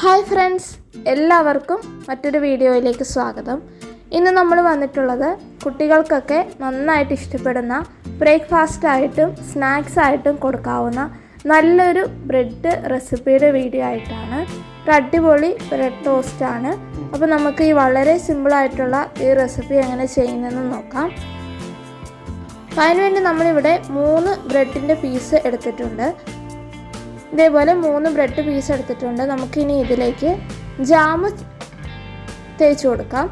Hi friends എല്ലാവർക്കും മറ്റൊരു വീഡിയോയിലേക്ക് സ്വാഗതം. ഇന്ന് നമ്മൾ വന്നിട്ടുള്ളത് കുട്ടികൾക്കൊക്കെ നന്നായിട്ട് ഇഷ്ടപ്പെടുന്ന ബ്രേക്ക്ഫാസ്റ്റ് ആയിട്ടും സ്നാക്സ് ആയിട്ടും കൊടുക്കാവുന്ന നല്ലൊരു ബ്രെഡ് റെസിപ്പിയുടെ വീഡിയോ ആയിട്ടാണ്. അടിപൊളി ബ്രെഡ് ആണ്. അപ്പോൾ നമുക്ക് ഈ വളരെ സിമ്പിളായിട്ടുള്ള ഈ റെസിപ്പി എങ്ങനെ ചെയ്യുന്നതെന്ന് നോക്കാം. അതിനുവേണ്ടി നമ്മളിവിടെ മൂന്ന് ബ്രെഡിന്റെ പീസ് എടുത്തിട്ടുണ്ട്. ഇതേപോലെ മൂന്ന് ബ്രെഡ് പീസ് എടുത്തിട്ടുണ്ട്. നമുക്കിനി ഇതിലേക്ക് ജാമ് തേച്ച് കൊടുക്കാം.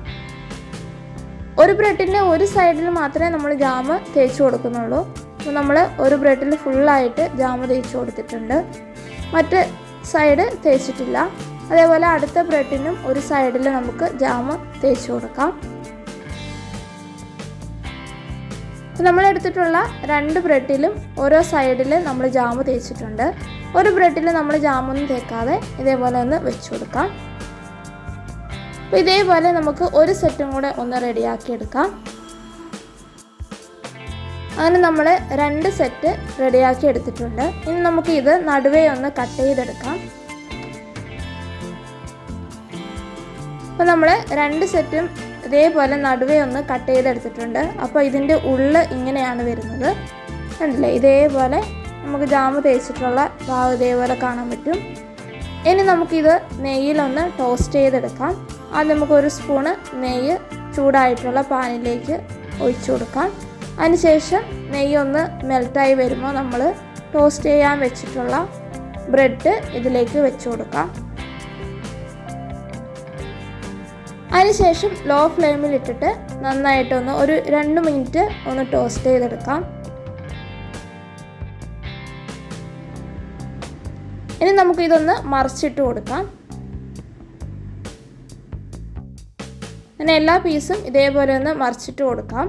ഒരു ബ്രെഡിന്റെ ഒരു സൈഡിൽ മാത്രമേ നമ്മൾ ജാമ് തേച്ച് കൊടുക്കുന്നുള്ളൂ. അപ്പോൾ നമ്മൾ ഒരു ബ്രെഡിൽ ഫുള്ളായിട്ട് ജാമ് തേച്ച് കൊടുത്തിട്ടുണ്ട്. മറ്റ് സൈഡ് തേച്ചിട്ടില്ല. അതേപോലെ അടുത്ത ബ്രെഡിനും ഒരു സൈഡിൽ നമുക്ക് ജാമ് തേച്ച് കൊടുക്കാം. നമ്മൾ എടുത്തിട്ടുള്ള രണ്ട് ബ്രെഡിലും ഓരോ സൈഡിൽ നമ്മൾ ജാമ് തേച്ചിട്ടുണ്ട്. ഒരു ബ്രെഡിൽ നമ്മൾ ജാമൊന്നും തേക്കാതെ ഇതേപോലെ ഒന്ന് വെച്ച് കൊടുക്കാം. അപ്പോൾ ഇതേപോലെ നമുക്ക് ഒരു സെറ്റും കൂടെ ഒന്ന് റെഡിയാക്കി എടുക്കാം. അങ്ങനെ നമ്മൾ രണ്ട് സെറ്റ് റെഡിയാക്കി എടുത്തിട്ടുണ്ട്. ഇനി നമുക്ക് ഇത് നടുവേ ഒന്ന് കട്ട് ചെയ്തെടുക്കാം. അപ്പോൾ നമ്മൾ രണ്ട് സെറ്റും ഇതേപോലെ നടുവേ ഒന്ന് കട്ട് ചെയ്തെടുത്തിട്ടുണ്ട്. അപ്പോൾ ഇതിന്റെ ഉള്ള് ഇങ്ങനെയാണ് വരുന്നത്. കണ്ടില്ലേ? ഇതേപോലെ നമുക്ക് ജാമ് തേച്ചിട്ടുള്ള ഭാഗം ഇതേപോലെ കാണാൻ പറ്റും. ഇനി നമുക്കിത് നെയ്യിലൊന്ന് ടോസ്റ്റ് ചെയ്തെടുക്കാം. അത് നമുക്കൊരു സ്പൂണ് നെയ്യ് ചൂടായിട്ടുള്ള പാനിലേക്ക് ഒഴിച്ചു കൊടുക്കാം. അതിനുശേഷം നെയ്യ് ഒന്ന് മെൽറ്റായി വരുമ്പോൾ നമ്മൾ ടോസ്റ്റ് ചെയ്യാൻ വെച്ചിട്ടുള്ള ബ്രെഡ് ഇതിലേക്ക് വെച്ച് കൊടുക്കാം. അതിനുശേഷം ലോ ഫ്ലെയിമിൽ ഇട്ടിട്ട് നന്നായിട്ടൊന്ന് ഒരു രണ്ട് മിനിറ്റ് ഒന്ന് ടോസ്റ്റ് ചെയ്തെടുക്കാം. ഇനി നമുക്ക് ഇതൊന്ന് മറിച്ചിട്ട് കൊടുക്കാം. അങ്ങനെ എല്ലാ പീസും ഇതേപോലെ ഒന്ന് മറിച്ചിട്ട് കൊടുക്കാം.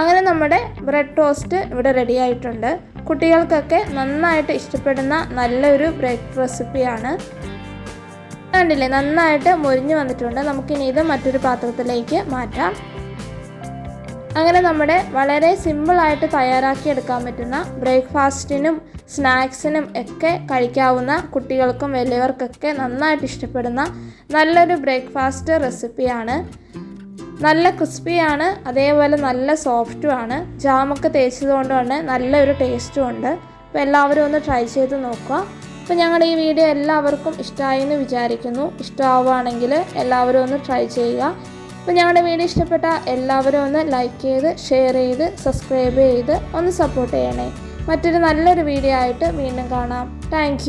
അങ്ങനെ നമ്മുടെ ബ്രെഡ് ടോസ്റ്റ് ഇവിടെ റെഡി ആയിട്ടുണ്ട്. കുട്ടികൾക്കൊക്കെ നന്നായിട്ട് ഇഷ്ടപ്പെടുന്ന നല്ലൊരു ബ്രേക്ക് റെസിപ്പിയാണ് കണ്ടില്ലേ? നന്നായിട്ട് മൊരിഞ്ഞു വന്നിട്ടുണ്ട്. നമുക്കിനി ഇത് മറ്റൊരു പാത്രത്തിലേക്ക് മാറ്റാം. അങ്ങനെ നമ്മുടെ വളരെ സിമ്പിളായിട്ട് തയ്യാറാക്കിയെടുക്കാൻ പറ്റുന്ന ബ്രേക്ക്ഫാസ്റ്റിനും സ്നാക്സിനും ഒക്കെ കഴിക്കാവുന്ന കുട്ടികൾക്കും വലിയവർക്കൊക്കെ നന്നായിട്ട് ഇഷ്ടപ്പെടുന്ന നല്ലൊരു ബ്രേക്ക്ഫാസ്റ്റ് റെസിപ്പിയാണ് നല്ല ക്രിസ്പിയാണ് അതേപോലെ നല്ല സോഫ്റ്റുമാണ്. ജാമൊക്കെ തേച്ചതുകൊണ്ട് തന്നെ നല്ലൊരു ടേസ്റ്റും ഉണ്ട് അപ്പോൾ എല്ലാവരും ഒന്ന് ട്രൈ ചെയ്ത് നോക്കുക. അപ്പോൾ ഞങ്ങളുടെ ഈ വീഡിയോ എല്ലാവർക്കും ഇഷ്ടമായി എന്ന് വിചാരിക്കുന്നു. ഇഷ്ടമാവുകയാണെങ്കിൽ എല്ലാവരും ഒന്ന് ട്രൈ ചെയ്യുക. അപ്പോൾ ഞങ്ങളുടെ വീഡിയോ ഇഷ്ടപ്പെട്ട എല്ലാവരും ഒന്ന് ലൈക്ക് ചെയ്ത് ഷെയർ ചെയ്ത് സബ്സ്ക്രൈബ് ചെയ്ത് ഒന്ന് സപ്പോർട്ട് ചെയ്യണേ. മറ്റൊരു നല്ലൊരു വീഡിയോ ആയിട്ട് വീണ്ടും കാണാം. താങ്ക്